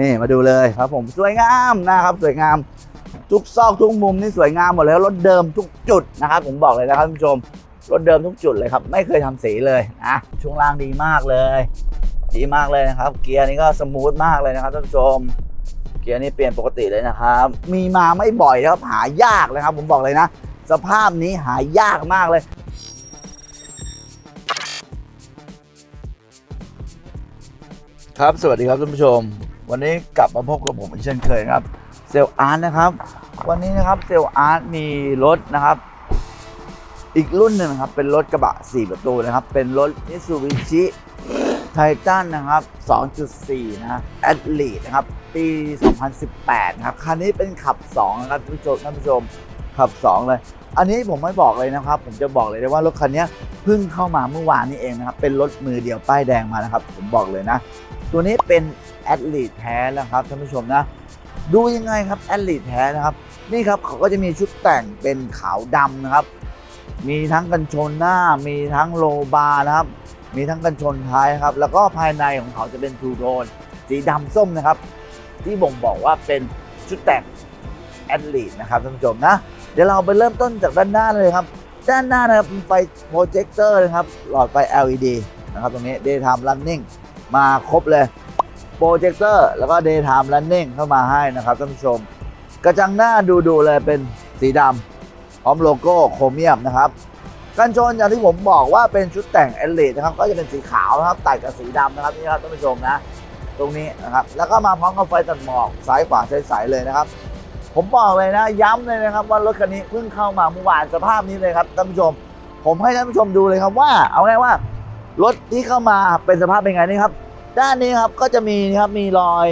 นี่มาดูเลยครับผมสวยงามนะครับสวยงามทุกซอกทุกมุมนี่สวยงามหมดเลยรถเดิมทุกจุดนะครับ ผมบอกเลยนะครับท่านผู้ชมรถเดิมทุกจุดเลยครับ ไม่เคยทำสีเลยนะช่วงล่างดีมากเลย ดีมากเลยนะครับ เกียร์นี่ก็สมูทมากเลยนะครับท่านผู้ชม เกียร์นี่เปลี่ยนปกติเลยนะครับ มีมาไม่บ่อยนะครับหายากเลยครับ ผมบอกเลยนะ สภาพนี้หายากมากเลยครับ สวัสดีครับท่านผู้ชม วันนี้กลับมาพบกับผมอีกเช่นเคยครับเซลอาร์ตนะครับ วันนี้นะครับเซลอาร์ตมีรถนะครับ อีกรุ่นหนึ่งครับ เป็นรถกระบะ 4 ประตูนะครับ เป็นรถ Mitsubishi Titan นะครับ 2.4 นะแอดลีนะครับ ปี 2018 นะครับ คันนี้เป็นขับ 2 นะครับท่านผู้ชมท่านผู้ชมขับ 2 เลย อันนี้ผมไม่บอกเลยนะครับ ผมจะบอกเลยได้ว่ารถคันนี้เพิ่งเข้ามาเมื่อวานนี้เองนะครับ เป็นรถมือเดียวป้ายแดงมานะครับ ผมบอกเลยนะ ตัวนี้เป็น แอดลีแท้นะครับท่านผู้ชมนะ ดูยังไงครับแอดลีแท้นะครับ นี่ครับเขาก็จะมีชุดแต่งเป็นขาวดำนะครับ มีทั้งกันชนหน้า มีทั้งโลบาร์นะครับ มีทั้งกันชนท้ายครับ แล้วก็ภายในของเขาจะเป็นทูโทนสีดำส้มนะครับ ที่บ่งบอกว่าเป็นชุดแต่งแอดลีนะครับท่านผู้ชมนะ เดี๋ยวเราไปเริ่มต้นจากด้านหน้าเลยครับ ด้านหน้านะครับไฟโปรเจคเตอร์นะครับ หลอดไฟ LED นะครับตรงนี้ daytime running มาครบเลย โปรเจคเตอร์แล้วก็ daytime running เข้ามาให้นะครับท่านผู้ชม กระจังหน้าดูดูๆเลยเป็นสีดำพร้อมโลโก้โครเมียมนะครับกันชนอย่างที่ผมบอกว่าเป็นชุดแต่งเอล e นะครับก็จะเป็นสีขาวนะครับตัดกับสีดำนะครับนี่ครับท่านผู้ชมนะ ตรงนี้นะครับแล้วก็มาพร้อมกับไฟตัดหมอกซ้ายขวาใสๆเลยนะครับ ผมบอกเลยนะย้ำเลยนะครับว่ารถคันนี้เพิ่งเข้ามาเมื่อวานสภาพนี้เลยครับท่านผู้ชม ผมให้ท่านผู้ชมดูเลยครับว่า เอาง่ายว่ารถที่เข้ามาเป็นสภาพเป็นไงนี่ครับ ด้านนี้ครับก็จะมีนะครับมีรอย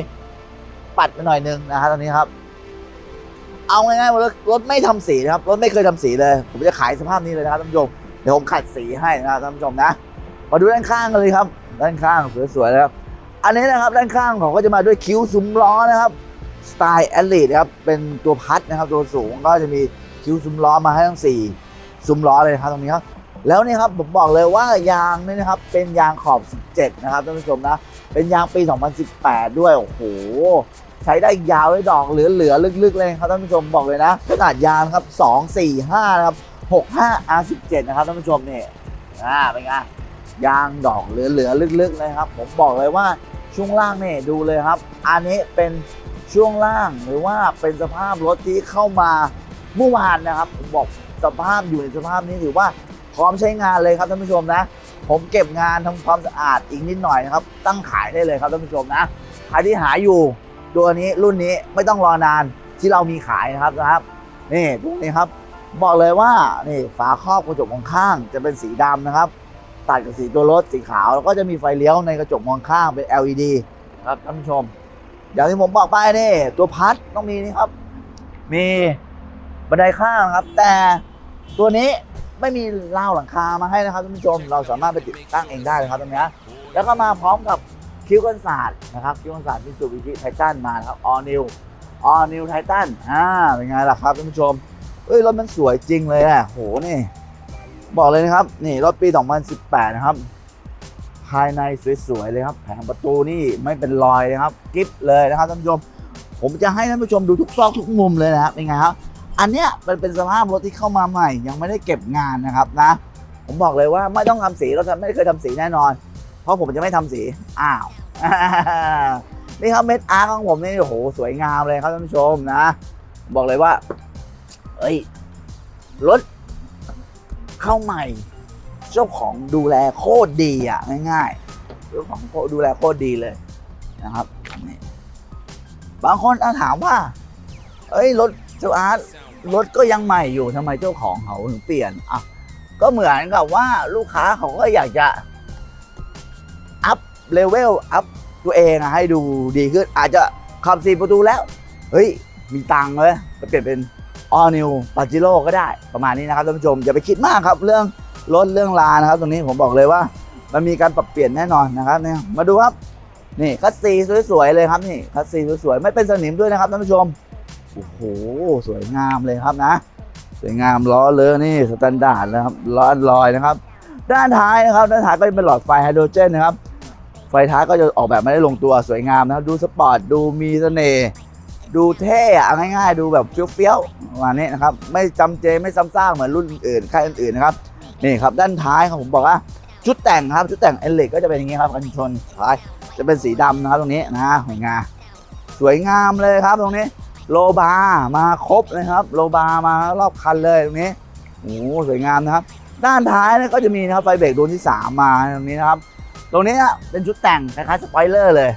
ปัดไปหน่อยนึงนะครับตอนนี้ครับ เอาง่ายๆว่ารถไม่ทำสีนะครับรถไม่เคยทำสีเลย ผมจะขายสภาพนี้เลยนะครับท่านผู้ชมเดี๋ยวผมขัดสีให้นะครับท่านผู้ชมนะมาดูด้านข้างกันเลยครับ ด้านข้างสวยๆนะครับ อันนี้นะครับด้านข้างของก็จะมาด้วยคิ้วซุ้มล้อนะครับสไตล์แอลลีนะครับเป็นตัวพัดนะครับตัวสูงก็จะมีคิ้วซุ้มล้อมาให้ทั้งสี่ซุ้มล้อเลยนะครับตรงนี้ครับ แล้วนี่ครับผมบอกเลยว่ายางนี่นะครับเป็นยางขอบ 17 นะครับท่านผู้ชมนะ เป็นยางปี 2018 ด้วย โอ้โห ใช้ได้ยาวเลยดอกเหลือๆลึกๆ เลยครับท่านผู้ชมบอกเลยนะ ขนาดยางครับ 2 4 5 นะครับ 65 R17 นะครับท่านผู้ชมนี่อ่าเป็นไงยางดอกเหลือๆลึกๆเลยครับ ผมบอกเลยว่าช่วงล่างเนี่ยดูเลยครับ อันนี้เป็นช่วงล่างหรือว่าเป็นสภาพรถที่เข้ามาเมื่อวานนะครับผมบอกสภาพอยู่ในสภาพนี้ถือว่า พร้อมใช้งานเลยครับท่านผู้ชมนะ ผมเก็บงานทำความสะอาดอีกนิดหน่อยนะครับ ตั้งขายได้เลยครับท่านผู้ชมนะใครที่หาอยู่ตัวนี้รุ่นนี้ไม่ต้องรอนานที่เรามีขายนะครับนะครับนี่พวนี้ครับบอกเลยว่านี่ฝาครอบกระจกมองข้างจะเป็นสีดำนะครับ ตัดกับสีตัวรถสีขาวแล้วก็จะมีไฟเลี้ยวในกระจกมองข้างเป็น LED ครับท่านผู้ชมอย่างที่ผมบอกไปนี่ตัวพัดต้องมีนี่ครับ มีบันไดข้างครับ แต่ตัวนี้ ไม่มีราวหลังคามาให้นะครับท่านผู้ชม เราสามารถไปติดตั้งเองได้เลยครับตรงนี้แล้วก็มาพร้อมกับคิ้วกันศาสตร์นะครับคิ้วกันศาสตร์มิสูบิชิไททันมานะครับ all new all new Titan อ่าเป็นไงล่ะครับท่านผู้ชมเอ้ยรถมันสวยจริงเลยอะโหนี่บอกเลยนะครับนี่รถปี 2018 นะครับ ภายในสวยๆเลยครับแผงประตูนี่ไม่เป็นรอยนะครับกิฟเลยนะครับท่านผู้ชม ผมจะให้ท่านผู้ชมดูทุกซอกทุกมุมเลยนะครับเป็นไงครับ อันเนี้ยมันเป็นสภาพรถที่เข้ามาใหม่ ยังไม่ได้เก็บงานนะครับนะ ผมบอกเลยว่าไม่ต้องทำสีเราไม่เคยทำสีแน่นอน เพราะผมจะไม่ทำสีอ้าวนี่ครับเม็ดอาร์ของผมนี่โอ้โหสวยงามเลยครับท่านผู้ชมนะ บอกเลยว่า เอ้ยรถเข้าใหม่เจ้าของดูแลโคตรดีอะง่ายๆเจ้าของดูแลโคตรดีเลยนะครับบางคนอาถามว่า เอ้ยรถเจ้าอาร์ต รถก็ยังใหม่อยู่ทำไมเจ้าของเขาถึงเปลี่ยนอะก็เหมือนกับว่าลูกค้าเขาก็อยากจะอัพเลเวลอัพตัวเองอะให้ดูดีขึ้น อาจจะขับสี่ประตูแล้ว เฮ้ย มีตังค์เลยก็เปลี่ยนเป็น all new p a j e r o ก็ได้ประมาณนี้นะครับท่านผู้ชมอย่าไปคิดมากครับเรื่องรถเรื่องลานะครับ ตรงนี้ผมบอกเลยว่า มันมีการปรับเปลี่ยนแน่นอนนะครับเนี่ยมาดูครับนี่คัสซีสวยๆเลยครับนี่คัสซีสวยๆไม่เป็นสนิมด้วยนะครับท่านผู้ชม โอ้โห สวยงามเลยครับนะ สวยงามล้อเลยนี่สแตนดาร์ดนะครับล้ออันลอยนะครับ ด้านท้ายนะครับ ด้านท้ายก็จะเป็นหลอดไฟไฮโดรเจนนะครับ ไฟท้ายก็จะออกแบบมาได้ลงตัวสวยงามนะครับ ดูสปอร์ตดูมีเสน่ห์ดูเท่อะเอาง่ายๆ ดูแบบเฟี้ยวๆประมาณนี้นะครับ ไม่จำเจไม่ซ้ำซากเหมือนรุ่นอื่นค่ายอื่นๆนะครับนี่ครับด้านท้ายครับผมบอกว่าชุดแต่งครับชุดแต่งเอลิกก็จะเป็นอย่างนี้ครับกันชนท้ายจะเป็นสีดำนะครับตรงนี้นะหอยงาสวยงามเลยครับตรงนี้ โลบาร์มาครบเลยครับ โลบาร์มารอบคันเลยตรงนี้โอ้โหสวยงามนะครับ ด้านท้ายนี่ยก็จะมีนะครับไฟเบรกดวงที่ 3 มาตรงนี้นะครับ ตรงนี้เป็นชุดแต่งคล้ายๆสปอยเลอร์เลย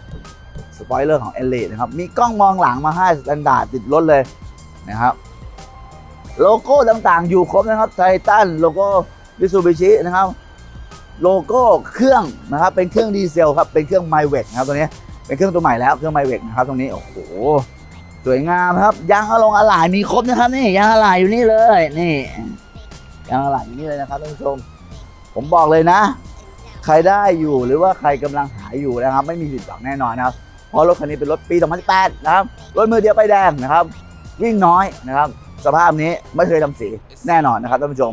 สปอยเลอร์ของ e l i t e นะครับ มีกล้องมองหลังมาให้สแตนดาร์ดติดรถเลยนะครับ โลโก้ต่างๆ อยู่ครบนะครับไททันโลโก้มิซูบิชินะครับ โลโก้เครื่องนะครับ เป็นเครื่องดีเซลครับ เป็นเครื่องไมเวกนะครับตัวนี้ เป็นเครื่องตัวใหม่แล้ว เครื่องไมเวกนะครับ ตรงนี้ โอ้โห สวยงามครับยางอะลงอะไหล่มีครบนะครับนี่ยางอะไหล่อยู่นี่เลยนี่ยางอะไหล่อยู่นี่เลยนะครับท่านผู้ชม ผมบอกเลยนะ ใครได้อยู่หรือว่าใครกำลังหาอยู่นะครับ ไม่มีผิดหวังแน่นอนนะครับเพราะรถคันนี้เป็นรถปี 2018 นะครับรถมือเดียวไปแดงนะครับ วิ่งน้อยนะครับ สภาพนี้ไม่เคยทำสีแน่นอนนะครับท่านผู้ชม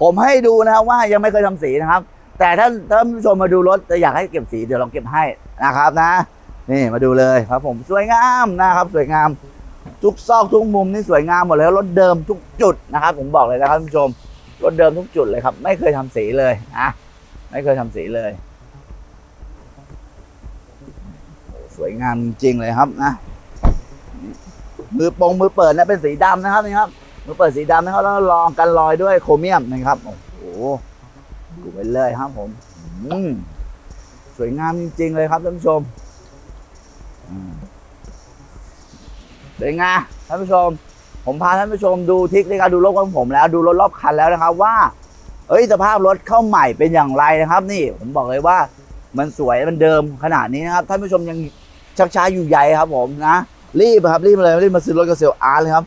ผมให้ดูนะครับว่ายังไม่เคยทำสีนะครับ แต่ท่าท่านผู้ชมมาดูรถจะอยากให้เก็บสีเดี๋ยวลองเก็บให้นะครับนะ นี่มาดูเลยครับผมสวยงามนะครับสวยงาม ทุกซอกทุกมุมนี่สวยงามหมดเลยรถเดิมทุกจุดนะครับ ผมบอกเลยนะครับท่านผู้ชมรถเดิมทุกจุดเลยครับ ไม่เคยทำสีเลยนะไม่เคยทำสีเลย สวยงามจริงเลยครับนะมือปงมือเปิดนะเป็นสีดำนะครับนี่ครับมือเปิดสีดำนะครับแล้วรองกันรอยด้วยโครเมียมนะครับโอ้โหดูไปเลยครับผมอืมสวยงามจริงๆเลยครับท่านผู้ชม เป็นไงท่านผู้ชม ผมพาท่านผู้ชมดูทริคในการดูรถของผมแล้ว ดูรถรอบคันแล้วนะครับว่า เอ้ยสภาพรถเข้าใหม่เป็นอย่างไรนะครับ นี่ผมบอกเลยว่ามันสวยมันเดิมขนาดนี้นะครับ ท่านผู้ชมยังชักช้าอยู่ใหญ่ครับผมนะรีบครับรีบเลยรีบมาซื้อรถกับเซลอาร์เลยครับ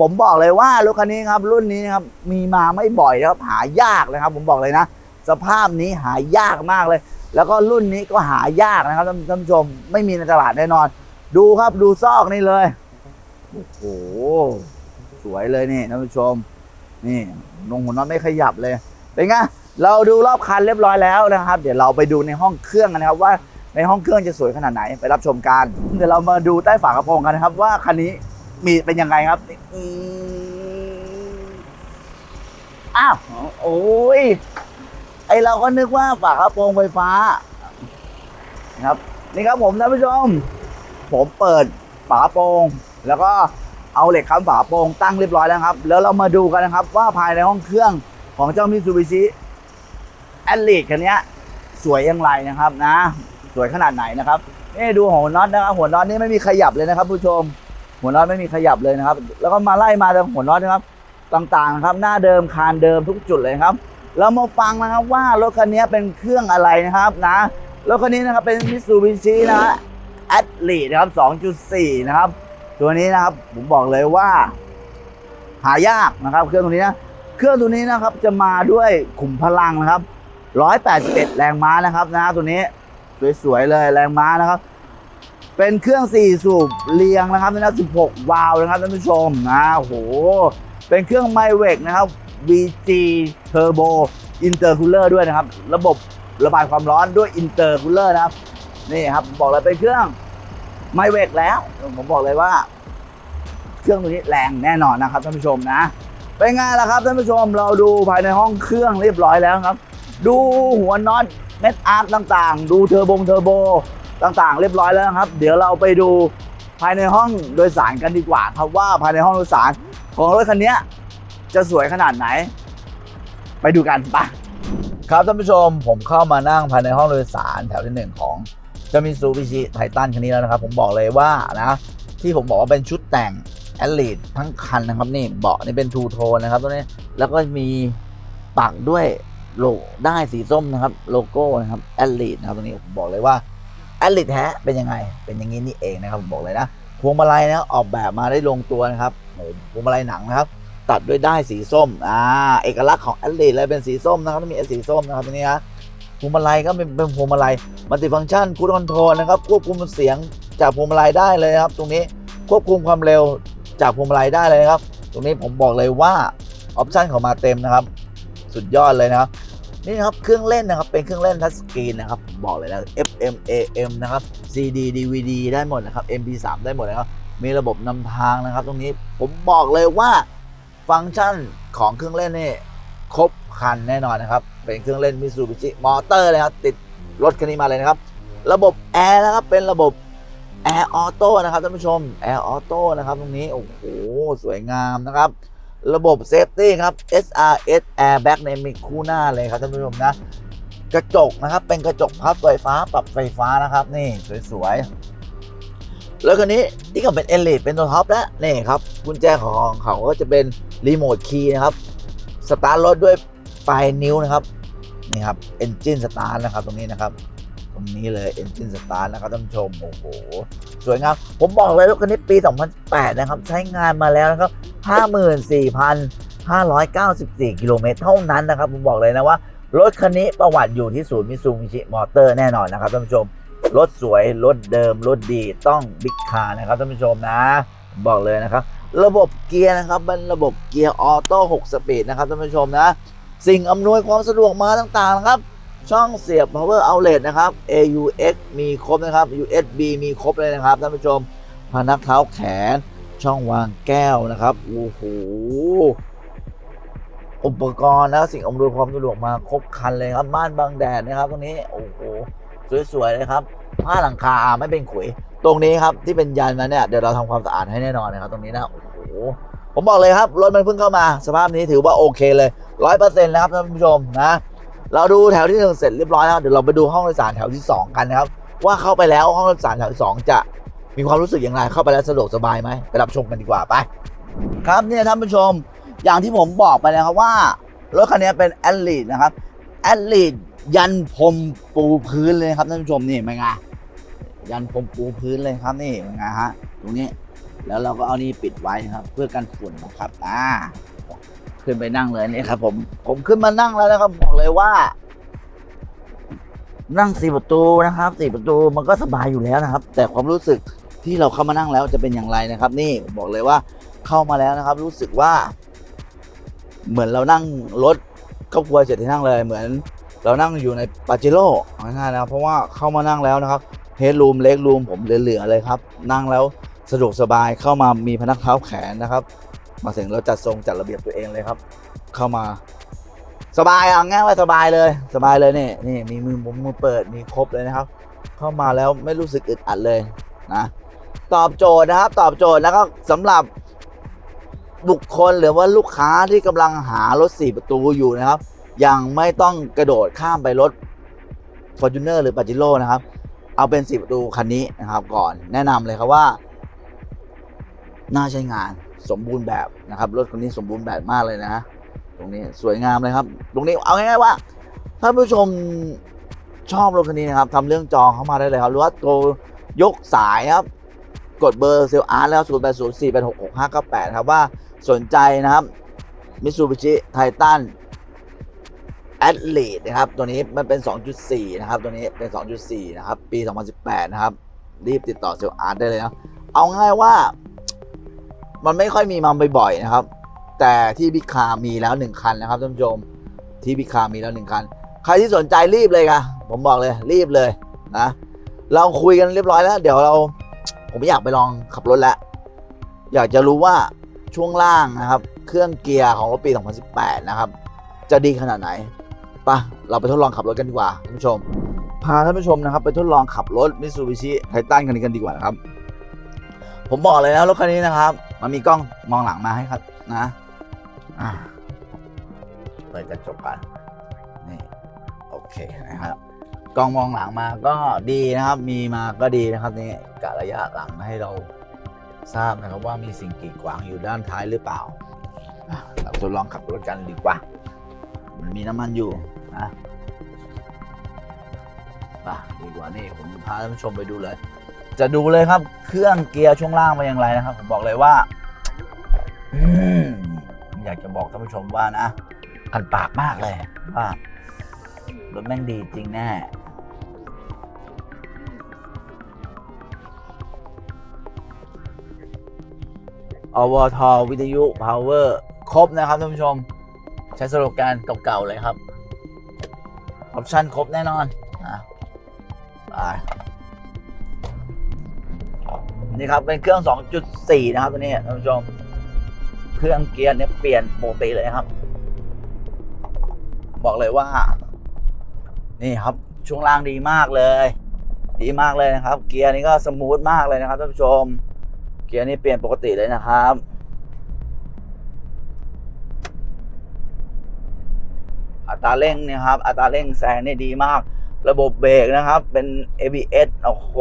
ผมบอกเลยว่ารถคันนี้ครับรุ่นนี้นะครับมีมาไม่บ่อยนะครับหายากเลยครับ ผมบอกเลยนะ สภาพนี้หายากมากเลย แล้วก็รุ่นนี้ก็หายากนะครับท่านผู้ชมไม่มีในตลาดแน่นอน ดูครับดูซอกนี่เลยโอ้โหสวยเลยนี่ท่านผู้ชม นี่ลงหัวน็อตไม่ขยับเลยเป็นไงเราดูรอบคันเรียบร้อยแล้วนะครับ เดี๋ยวเราไปดูในห้องเครื่องกันนะครับว่าในห้องเครื่องจะสวยขนาดไหนไปรับชมกันเดี๋ยวเรามาดูใต้ฝากระโปรงกันนะครับ ว่าคันนี้มีเป็นยังไงครับอ้าวโอ้ย ไอเราก็นึกว่าฝากระโปรงไฟฟ้านะครับ นี่ครับผมท่านผู้ชม ผมเปิดฝาโปรง แล้วก็เอาเหล็กค้ำฝาโปรงตั้งเรียบร้อยแล้วครับ แล้วเรามาดูกันนะครับ ว่าภายในห้องเครื่องของเจ้ามิซูบิชิแอลลิคันเนี้ยสวยอย่างไรนะครับนะ สวยขนาดไหนนะครับนี่ดูหัวน็อตนะครับ หัวน็อตนี่ไม่มีขยับเลยนะครับ ผู้ชม หัวน็อตไม่มีขยับเลยนะครับ แล้วก็มาไล่มาตรงหัวน็อตนะครับ ต่างๆนะครับ หน้าเดิมคานเดิมทุกจุดเลยครับ เรามาฟังนะครับว่ารถคันนี้เป็นเครื่องอะไรนะครับนะรถคันนี้นะครับเป็นมิตซูบิชินะฮะแอดลีนะครับ 2.4 นะครับ ตัวนี้นะครับผมบอกเลยว่า หายากนะครับ เครื่องตัวนี้นะเครื่องตัวนี้นะครับจะมาด้วยขุมพลังนะครับ 181 แรงม้านะครับนะตัวนี้สวยๆเลยแรงม้านะครับ เป็นเครื่อง 4 สูบเรียงนะครับนะ16 วาล์วนะครับท่านผู้ชมนะโอ้โหเป็นเครื่องไมเวกนะครับ VG Turbo Intercooler ด้วยนะครับ ระบบระบายความร้อนด้วย Intercooler นะครับ นี่ครับ บอกเลยเป็นเครื่องไมเวกแล้ว ผมบอกเลยว่า เครื่องตัวนี้แรงแน่นอนนะครับท่านผู้ชมนะ เป็นไงล่ะครับท่านผู้ชมเราดูภายในห้องเครื่องเรียบร้อยแล้วครับ ดูหัวน็อตเม็ดอาร์ตต่างๆ ดูเทอร์โบงเทอร์โบต่างๆ เรียบร้อยแล้วครับ เดี๋ยวเราไปดูภายในห้องโดยสารกันดีกว่าครับว่าภายในห้องโดยสารของรถคันนี้ จะสวยขนาดไหน ไปดูกันปะครับท่านผู้ชมผมเข้ามานั่งภายในห้องโดยสารแถวที่หนึ่งของจะมีซูบิชิไททันคันนี้แล้วนะครับ ผมบอกเลยว่านะที่ผมบอกว่าเป็นชุดแต่งแอลลีดทั้งคันนะครับนี่เบาะนี่เป็นทูโทนนะครับตัวนี้แล้วก็มีปักด้วยโลได้สีส้มนะครับ โลโก้นะครับแอลลีดนะครับตรงนี้ผมบอกเลยว่าแอลลีดแท้เป็นยังไง เป็นอย่างนี้นี่เองนะครับผมบอกเลยนะ พวงมาลัยนะออกแบบมาได้ลงตัวนะครับโอ้พวงมาลัยหนังนะครับ ตัดด้วยได้สีส้ม อ่า เอกลักษณ์ของแอลลีดเลยเป็นสีส้มนะครับมีสีส้มนะครับตรงนี้นะพวงมาลัยก็เป็นเป็นพวงมาลัยมัลติฟังก์ชันคูดคอนโทรลนะครับควบคุมเสียงจากพวงมาลัยได้เลยนะครับ ตรงนี้ควบคุมความเร็วจากพวงมาลัยได้เลยนะครับ ตรงนี้ผมบอกเลยว่าออปชันของมาเต็มนะครับ สุดยอดเลยนะครับนี่นะครับเครื่องเล่นนะครับเป็นเครื่องเล่นทัชสกรีนนะครับผมบอกเลยนะ FM AM นะครับ CD DVD ได้หมดนะครับ MP3 ได้หมดนะครับมีระบบนำทางนะครับ ตรงนี้ผมบอกเลยว่า ฟังก์ชันของเครื่องเล่นนี่ครบครันแน่นอนนะครับ เป็นเครื่องเล่นมิ t ูบิชิมอเตอร์เลยครับ ติดรถคันนี้มาเลยนะครับ ระบบแอร์นะครับ เป็นระบบแอร์ออโต้นะครับท่านผู้ชมแอร์ออโต้นะครับ ตรงนี้ โอ้โห สวยงามนะครับ ระบบเซฟตี้ครับ SRS Airbag ในมีคู่หน้าเลยครับท่านผู้ชมนะ กระจกนะครับ เป็นกระจกพับไฟฟ้าปรับไฟฟ้านะครับ นี่สวยๆ แล้วคันนี้ที่ก็เป็นเอลิทเป็นตัวท็อปแล้วนี่ครับกุญแจของเขาก็จะเป็นรีโมทคีย์นะครับสตาร์ทรถด้วยปลายนิ้วนะครับนี่ครับเอนจินสตาร์ทนะครับตรงนี้นะครับตรงนี้เลยเอนจินสตาร์ทนะครับท่านผู้ชมโอ้โหสวยงามผมบอกเลยรถคันนี้ปี 2008 นะครับ ใช้งานมาแล้วนะครับ 54,594 กิโลเมตรเท่านั้นนะครับ ผมบอกเลยนะว่า รถคันนี้ประวัติอยู่ที่ศูนย์มิซูมิชิมอเตอร์แน่นอนนะครับท่านผู้ชม รถสวย รถเดิม รถดีต้องบิ๊กคาร์นะครับท่านผู้ชมนะ บอกเลยนะครับ ระบบเกียร์นะครับเป็นระบบเกียร์ออโต้6สปีดนะครับท่านผู้ชมนะ สิ่งอำนวยความสะดวกมาต่างๆนะครับ ช่องเสียบ power outlet นะครับ AUX มีครบนะครับ USB มีครบเลยนะครับท่านผู้ชมพนักเท้าแขนช่องวางแก้วนะครับโอ้โหอุปกรณ์นะสิ่งอำนวยความสะดวกมาครบครันเลยครับม่านบังแดดนะครับตรงนี้โอ้โห สวยๆเลยครับผ้าหลังคาไม่เป็นขุย ตรงนี้ครับที่เป็นยันมาเนี่ยเดี๋ยวเราทำความสะอาดให้แน่นอนนะครับตรงนี้นะโอ้โหผมบอกเลยครับรถมันเพิ่งเข้ามา สภาพนี้ถือว่าโอเคเลยร้อยเปอร์เซ็นต์นะครับท่านผู้ชมนะเราดูแถวที่หนึ่งเสร็จเรียบร้อยแล้วเดี๋ยวเราไปดูห้องโดยสารแถวที่สองกันนะครับว่าเข้าไปแล้วห้องโดยสารแถวที่สองจะมีความรู้สึกอย่างไรเข้าไปแล้วสะดวกสบายไหมไปรับชมกันดีกว่าไป ครับเนี่ยท่านผู้ชมอย่างที่ผมบอกไปแล้วครับว่ารถคันนี้เป็นแอลลีดนะครับแอลลีด ยันพรมปูพื้นเลยครับท่านผู้ชมนี่เป็นไงยันพรมปูพื้นเลยครับนี่เป็นไงฮะตรงนี้แล้วเราก็เอานี่ปิดไว้ครับ เพื่อกันฝุ่นนะครับอ่าขึ้นไปนั่งเลยนี่ครับ ผมผมขึ้นมานั่งแล้วนะครับบอกเลยว่า นั่งสี่ประตูนะครับสี่ประตูมันก็สบายอยู่แล้วนะครับ แต่ความรู้สึกที่เราเข้ามานั่งแล้วจะเป็นอย่างไรนะครับ นี่บอกเลยว่าเข้ามาแล้วนะครับ รู้สึกว่า เหมือนเรานั่งรถครอบครัวเจ็ดที่นั่งเลยเหมือน เรานั่งอยู่ในปาเจโร่ง่ายๆนะครับเพราะว่าเข้ามานั่งแล้วนะครับเฮดรูมเล็กรูมผมเหลือๆเลยครับ นั่งแล้วสะดวกสบายเข้ามามีพนักเท้าแขนนะครับ มาถึงเราจัดทรงจัดระเบียบตัวเองเลยครับ เข้ามา สบายอะง่ายว่าสบายเลย สบายเลยนี่นี่มีมือมุมมือเปิดมีครบเลยนะครับ เข้ามาแล้วไม่รู้สึกอึดอัดเลยนะตอบโจทย์นะครับ ตอบโจทย์แล้วก็สำหรับบุคคลหรือว่าลูกค้าที่กำลังหารถ4ประตูอยู่นะครับ ยังไม่ต้องกระโดดข้ามไปรถ f o r t u n e r หรือ p a j e r o นะครับ เอาเป็น4ประตูคันนี้นะครับก่อนแนะนำเลยครับว่า น่าใช้งานสมบูรณ์แบบนะครับ รถคันนี้สมบูรณ์แบบมากเลยนะตรงนี้สวยงามเลยครับ ตรงนี้เอาง่ายๆว่าถ้าผู้ชมชอบรถคันนี้นะครับทำเรื่องจองเข้ามาได้เลยครับ หรือว่าโทรยกสายครับ กดเบอร์เซลอาร์แล้ว0 8 0 4 8 6 6 5 9 8ครับว่าสนใจนะครับมิซูบิชิไททัน แอดลีดนะครับ ตัวนี้มันเป็น 2.4 นะครับ ตัวนี้เป็น 2.4 นะครับ ปี 2018 นะครับ รีบติดต่อเซลอาร์ตได้เลยนะ เอาง่ายว่า มันไม่ค่อยมีมาบ่อยๆ นะครับ แต่ที่บิ๊กคาร์มีแล้วหนึ่งคันนะครับท่านผู้ชม ที่บิ๊กคาร์มีแล้วหนึ่งคัน ใครที่สนใจรีบเลยค่ะ ผมบอกเลยรีบเลยนะ เราคุยกันเรียบร้อยแล้ว เดี๋ยวเรา ผมอยากไปลองขับรถแล้ว อยากจะรู้ว่าช่วงล่างนะครับ เครื่องเกียร์ของรถปี 2018 นะครับ จะดีขนาดไหน ปะเราไปทดลองขับรถกันดีกว่าท่านผู้ชม พาท่านผู้ชมนะครับ ไปทดลองขับรถมิตซูบิชิไททันคันนี้กันดีกว่านะครับ ผมบอกเลยนะรถคันนี้นะครับ มันมีกล้องมองหลังมาให้ครับนะเปิดกระจกกันนี่โอเคนะครับกล้องมองหลังมาก็ดีนะครับ มีมาก็ดีนะครับนี่กะระยะหลังให้เราทราบนะครับว่ามีสิ่งกีดขวางอยู่ด้านท้ายหรือเปล่าเราทดลองขับรถกันดีกว่า มันมีน้ำมันอยู่นะไปดีกว่านี่ผมพาท่านผู้ชมไปดูเลย จะดูเลยครับ เครื่องเกียร์ช่วงล่างเป็นอย่างไรนะครับ ผมบอกเลยว่าอืมอยากจะบอกท่านผู้ชมว่านะคันปากมากเลยว่ารถแม่งดีจริงแน่อวทวิทยุ power ครบนะครับท่านผู้ชม ช้สโลแกนเก่าๆเลยครับ ออปชั่นครบแน่นอนอะไปนี่ครับเป็นเครื่อง 2.4 นะครับตัวนี้ท่านผู้ชม เครื่องเกียร์เนี่ยเปลี่ยนปกติเลยครับ บอกเลยว่า นี่ครับช่วงล่างดีมากเลย ดีมากเลยนะครับ เกียร์นี้ก็สมูทมากเลยนะครับท่านผู้ชม เกียร์นี้เปลี่ยนปกติเลยนะครับ ตราเร่งเนี่ยครับ อัตราเร่งแซงนี่ดีมาก ระบบเบรกนะครับ เป็น ABS โอ้โห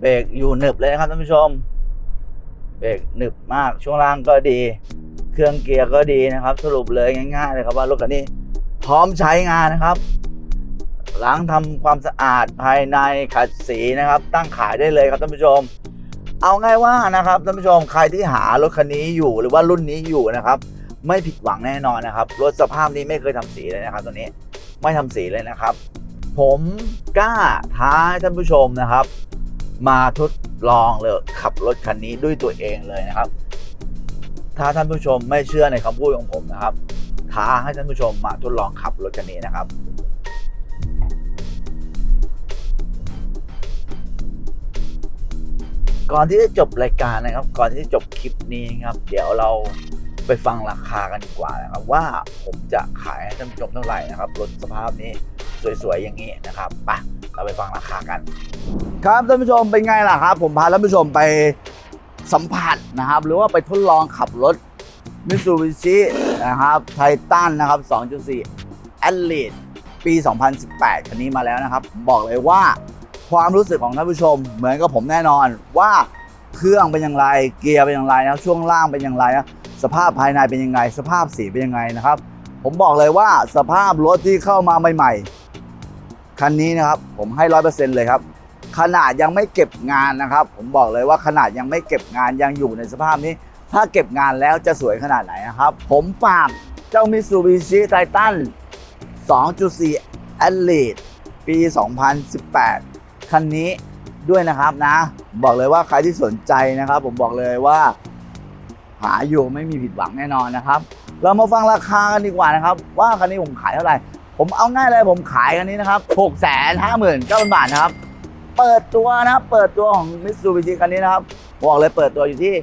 เบรกอยู่หนึบเลยนะครับท่านผู้ชม เบรกหนึบมาก ช่วงล่างก็ดี เครื่องเกียร์ก็ดีนะครับ สรุปเลยง่ายๆเลยครับว่ารถคันนี้พร้อมใช้งานนะครับ ล้างทำความสะอาดภายในขัดสีนะครับ ตั้งขายได้เลยครับท่านผู้ชม เอาง่ายว่านะครับท่านผู้ชมใครที่หารถคันนี้อยู่หรือว่ารุ่นนี้อยู่นะครับ ไม่ผิดหวังแน่นอนนะครับ รถสภาพนี้ไม่เคยทำสีเลยนะครับ ตัวนี้ไม่ทำสีเลยนะครับ ผมกล้าท้าท่านผู้ชมนะครับ มาทดลองเลยขับรถคันนี้ด้วยตัวเองเลยนะครับ ถ้าท่านผู้ชมไม่เชื่อในคำพูดของผมนะครับ ท้าให้ท่านผู้ชมมาทดลองขับรถคันนี้นะครับก่อนที่จะจบรายการนะครับ ก่อนที่จะจบคลิปนี้ครับ เดี๋ยวเรา ไปฟังราคากันดีกว่านะครับว่าผมจะขายให้ท่านผู้ชมเท่าไหร่นะครับรถสภาพนี้สวยๆอย่างนี้นะครับไปเราไปฟังราคากัน ครับท่านผู้ชมเป็นไงล่ะครับ ผมพาท่านผู้ชมไปสัมผัสนะครับ หรือว่าไปทดลองขับรถมิตซูบิชินะครับไททันนะครับ 2.4 a l i t ปี 2018 คันนี้มาแล้วนะครับ บอกเลยว่าความรู้สึกของท่านผู้ชม เหมือนกับผมแน่นอนว่าเครื่องเป็นอย่างไร เกียร์เป็นอย่างไรนะช่วงล่างเป็นอย่างไรนะ สภาพภายในเป็นยังไง สภาพสีเป็นยังไงนะครับ ผมบอกเลยว่าสภาพรถที่เข้ามาใหม่ๆคันนี้นะครับ ผมให้ร้อยเปอร์เซ็นต์เลยครับ ขนาดยังไม่เก็บงานนะครับ ผมบอกเลยว่าขนาดยังไม่เก็บงานยังอยู่ในสภาพนี้ ถ้าเก็บงานแล้วจะสวยขนาดไหนนะครับ ผมฝากเจ้ามิตซูบิชิไททัน2.4 a l i t ปี 2018 คันนี้ด้วยนะครับนะ บอกเลยว่าใครที่สนใจนะครับ ผมบอกเลยว่า หาอยู่ไม่มีผิดหวังแน่นอนนะครับ เรามาฟังราคากันดีกว่านะครับ ว่าคันนี้ผมขายเท่าไหร่ ผมเอาง่ายเลยผมขายคันนี้นะครับ6 5 9 0 0 0บาทนะครับ เปิดตัวนะเปิดตัวของมิตซูบิชิคันนี้นะครับบอกเลยเปิดตัวอยู่ที่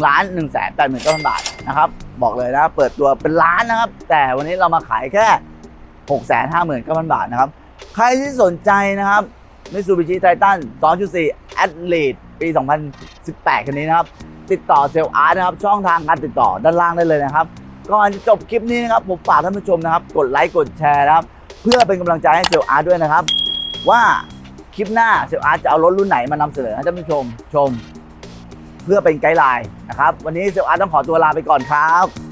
1ล้าน1แสนแปดหมื่นเก้าพันบาทนะครับบอกเลยนะเปิดตัวเป็นล้านนะครับ แต่วันนี้เรามาขายแค่6 5 9 0 0 0บาทนะครับ ใครที่สนใจนะครับมิตซูบิชิไททัน2.4 a t l e t ปี 2018 คันนี้นะครับ ติดต่อเซลล์อาร์ตนะครับ ช่องทางการติดต่อด้านล่างได้เลยนะครับ ก่อนจะจบคลิปนี้นะครับผมฝากท่านผู้ชมนะครับ กดไลค์กดแชร์นะครับ เพื่อเป็นกำลังใจให้เซลล์อาร์ตด้วยนะครับ ว่าคลิปหน้าเซลล์อาร์ตจะเอารถรุ่นไหนมานำเสนอให้ท่านผู้ชมชม เพื่อเป็นไกด์ไลน์นะครับ วันนี้เซลล์อาร์ตต้องขอตัวลาไปก่อนครับ